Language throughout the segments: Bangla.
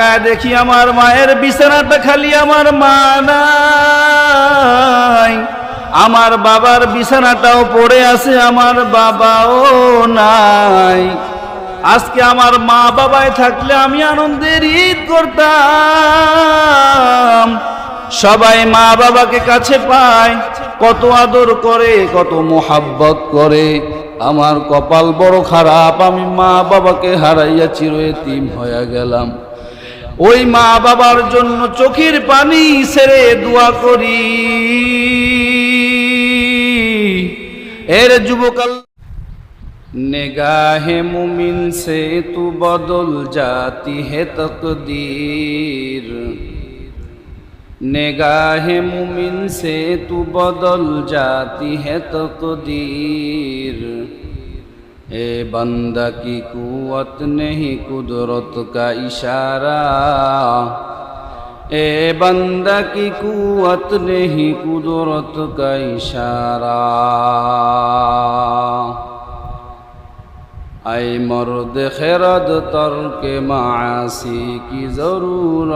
তাকায় দেখি আমার মায়ের বিছানাটা খালি আমার মা নাই। আমার বাবার বিছানাটাও পড়ে আছে, আমার বাবাও নাই। আজকে আমার মা বাবায় থাকলে আমি আনন্দের ঈদ করতাম। সবাই মা বাবাকে কাছে পায়, কত আদর করে, কত মোহাব্বত করে। আমার কপাল বড় খারাপ, আমি মা বাবাকে হারাইয়া চিরয়েতিম হয়ে গেলাম। ওই মা বাবার জন্য চোখের পানি সেরে দোয়া করি। এর যুবকাল নেগাহে মুমিন সে তু বদল জাতি হে তকদীর। নেগাহে মুমিন সে তু বদল জাতি হে তকদীর। এ বন্দা কি কুয়ত নেহি কুদরত কা ইশারা? এ বন্দা কি কুয়ত নেহি কুদরত কা ইশারা? আই মর দেখেরদ তর্কে মাসি কি জরুর?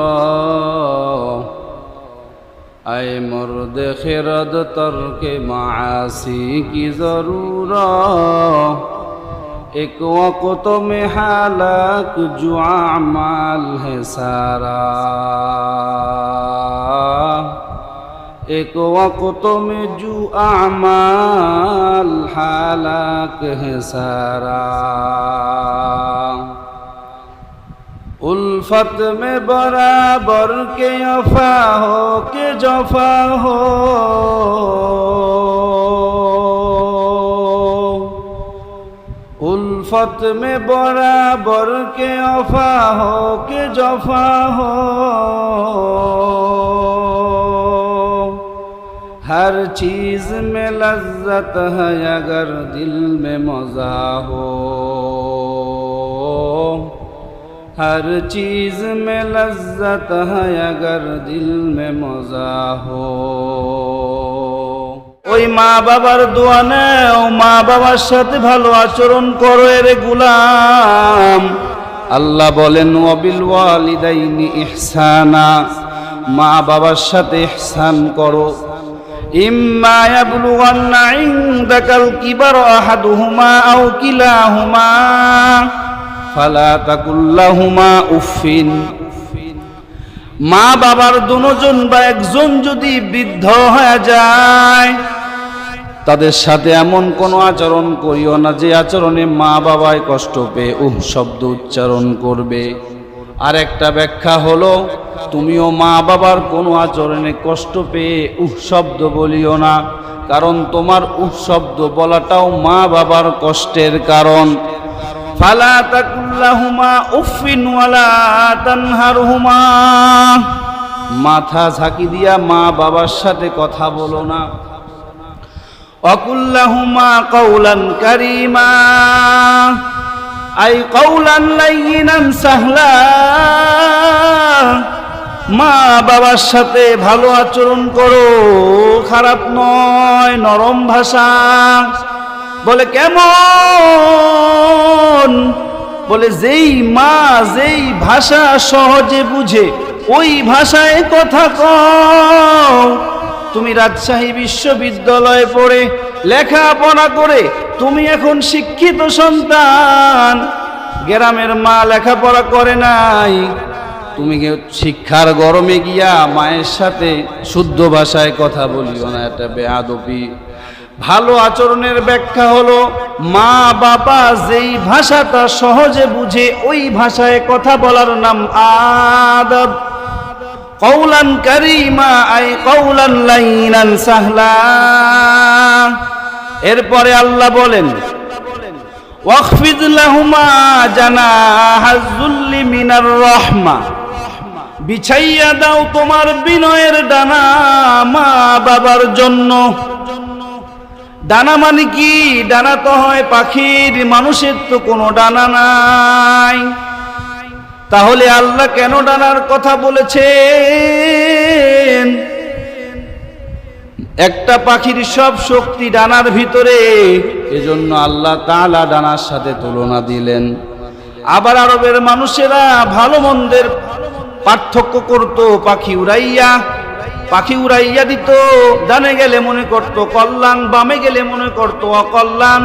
আই মর দেখেরদ তর্কে মাসি কি জরুর? ایک وقت میں حالک جو اعمال ہے سارا۔ ایک وقت میں جو اعمال حالک ہے سارا۔ الفت میں برابر کے وفا ہو، کے جفا ہو۔ উলফত মে বরাবর কে অফা হো কে জফা হো ہر چیز میں لذت ہے اگر دل میں مزہ ہو ہر چیز میں لذت ہے اگر دل میں مزہ ہو ওই মা বাবার দোয়া নেও মা বাবার সাথে ভালো আচরণ করো এরে গুলাম। আল্লাহ বলেন অবিল ওয়ালিদাইনি ইহসানা। মা বাবার সাথে ইহসান করো। ইম্মা ইয়াবলুগান্না ইনদাকাল কিবার আহাদুহুমা আও কিলাহুমা। ফালা তাকুল্লাহুমা উফিন মা বাবার দুজন বা একজন যদি বৃদ্ধ হয়ে যায় তাদের সাথে এমন কোনো আচরণ করিও না যে আচরণে মা বাবায় কষ্ট পেয়ে উহ শব্দ উচ্চারণ করবে। আর একটা ব্যাখ্যা হলো, তুমিও মা বাবার কোনো আচরণে কষ্ট পেয়ে উহ শব্দ বলিও না, কারণ তোমার উহ শব্দ বলাটাও মা বাবার কষ্টের কারণ। ফালা তাকুল্লাহুমা উফিন ওয়ালা মাথা ঝাঁকি দিয়া মা বাবার সাথে কথা বলো না। অকুল্লাহুমা কৌলান কারিমা। আই কৌলান লাইনান সাহলা। মা বাবার সাথে ভালো আচরণ করো, খারাপ নয়, নরম ভাষা। বলে, কেমন? বলে, যেই মা, যেই ভাষা সহজে বুঝে, ওই ভাষায় কথা কও। তুমি রাজশাহী বিশ্ববিদ্যালয়ে পড়ে লেখাপড়া করে তুমি এখন শিক্ষিত সন্তান। গ্রামের মা লেখাপড়া করে নাই। তুমি শিক্ষার গরমে গিয়া মায়ের সাথে শুদ্ধ ভাষায় কথা বলিও না? এটা বেআবি ভালো আচরণের ব্যাখ্যা হলো, মা বাবা যেই ভাষাটা সহজে বুঝে ওই ভাষায় কথা বলার নাম আদব। কৌলান কারিমা, আই কৌলান লাইনান সাহলা। এরপরে আল্লাহ বলেন ওয়াকফিদ লাহুমা জানাহাজুল্লি মিনার রহমা। বিছাইয়া দাও তোমার বিনয়ের ডানা মা বাবার জন্য। ডানা মানে কি? ডানা তো হয় পাখির, মানুষের তো কোনো ডানা নাই। তাহলে আল্লাহ কেন ডানার কথা বলেছেন? একটা পাখির সব শক্তি ডানার ভিতরে, এজন্য আল্লাহ তালা ডানার সাথে তুলনা দিলেন। আবার আরবের মানুষেরা ভালো মন্দের পার্থক্য করত, পাখি উড়াইয়া পাখি উড়াইয়া দিত, ডানে গেলে মনে করত কল্যাণ, বামে গেলে মনে করত অকল্যাণ।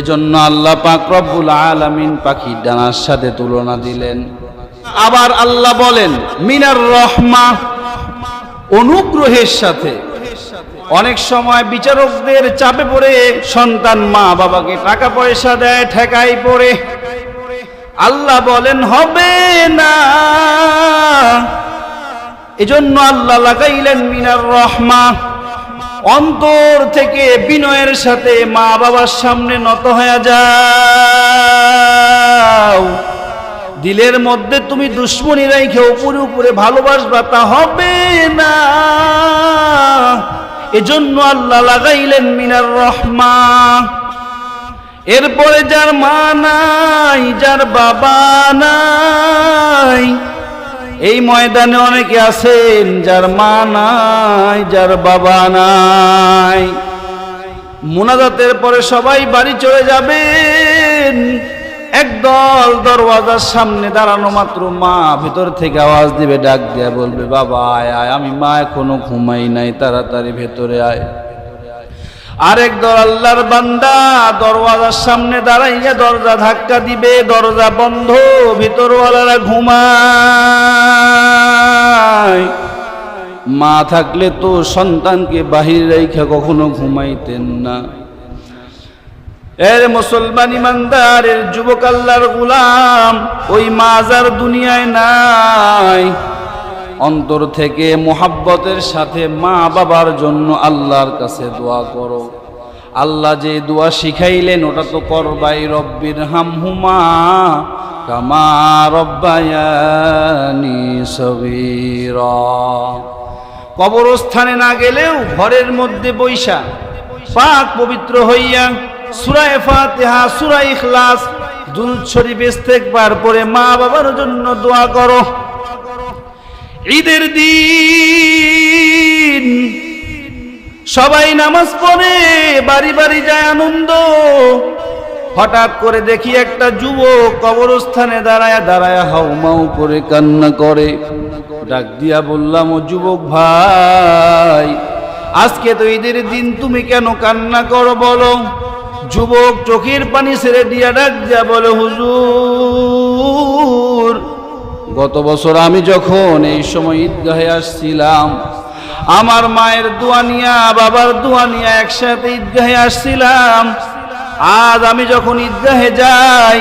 এজন্য আল্লাহ পাক রব্বুল আলামিন পাখির ডানার সাথে তুলনা দিলেন। আবার আল্লাহ বলেন, মিনার রহমা অনুগ্রহের সাথে। অনেক সময় বিচারকদের চাপে পড়ে সন্তান মা বাবাকে টাকা পয়সা দেয় ঠেকাই পড়ে। আল্লাহ বলেন, হবে না। এজন্য আল্লাহ লাগাইলেন, মিনার রহমা অন্তর থেকে বিনয়ের সাথে মা বাবার সামনে নত হয়ে যাও। দিলের মধ্যে তুমি দুশ্মনী রেখে উপরে উপরে ভালোবাসবা, তা হবে না। এজন্য আল্লাহ লাগাইলেন মিনার রহমা এরপরে যার মা নাই, যার বাবা নাই এই ময়দানে অনেকে আছেন যার মা নাই, যার বাবা নাই। মোনাজাতের পরে সবাই বাড়ি চলে যাবেন। একদল দরওয়াজার সামনে দাঁড়ানো মাত্র মা, ভিতর থেকে আওয়াজ দিবে, ডাক দিয়া বলবে, বাবা, আয় আয়, আমি মা এখনও ঘুমাই নাই, তাড়াতাড়ি ভেতরে আয়। আরেক দল আল্লাহর বান্দা দরওয়াজার সামনে দাঁড়াইয়া দরজা ধাক্কা দিবে, দরজা বন্ধ, ভিতরওয়ালারা ঘুমায়। মা থাকলে তো সন্তানকে বাহির রেখা কখনো ঘুমাইতেন না। এর মুসলমান ইমানদারের যুবক আল্লাহর গুলাম, ওই মাজার দুনিয়ায় নাই। অন্তর থেকে মোহাব্বতের সাথে মা বাবার জন্য আল্লাহর কাছে দোয়া করো। আল্লাহ যে দোয়া শিখাইলেন, ওটা তো করবাই রব্বির হামহুমা, কামা রব্বায়ানি সগীরা। কবরস্থানে না গেলেও ঘরের মধ্যে বৈশা, পাক পবিত্র হইয়া সুরায় ফাতিহা সুরা ইখলাস, দুরুদ শরীফ ইস্তেগফার পরে মা বাবার জন্য দোয়া করো। ঈদের দিন। সবাই নামাজ পড়ে, বাড়ি বাড়ি যায় আনন্দ। হঠাৎ করে দেখি একটা যুবক কবরস্থানে দাঁড়ায় দাঁড়ায় হাউমাউ করে কান্না করে। ডাক দিয়া বললাম, ও যুবক ভাই, আজকে তো ঈদের দিন, তুমি কেন কান্না করো বলো? যুবক চোখের পানি ছেড়ে দিয়া ডাক দিয়া বলে, হুজুর গত বছর আমি যখন এই সময় ঈদগাহে আসছিলাম, আমার মায়ের দোয়ানিয়া বাবার দোয়ানিয়া একসাথে ঈদগাহে আসছিলাম। আজ আমি যখন ঈদগাহে যাই,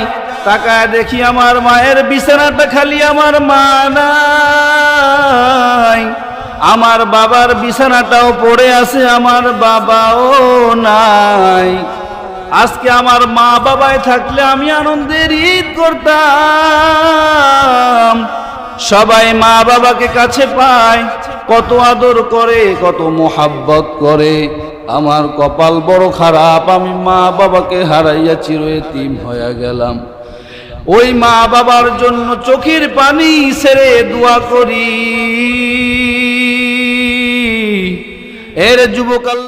তাকায় দেখি আমার মায়ের বিছানাটা খালি আমার মা নাই। আমার বাবার বিছানাটাও পড়ে আছে, আমার বাবাও নাই। আজকে আমার মা বাবায় থাকলে আমি আনন্দের ঈদ করতাম। সবাই মা বাবাকে কাছে পায়, কত আদর করে, কত মোহাব্বত করে। আমার কপাল বড় খারাপ, আমি মা বাবাকে হারাইয়া চির এতিম হয়ে গেলাম। ওই মা বাবার জন্য চোখের পানি সেরে দোয়া করি। এর যুবকাল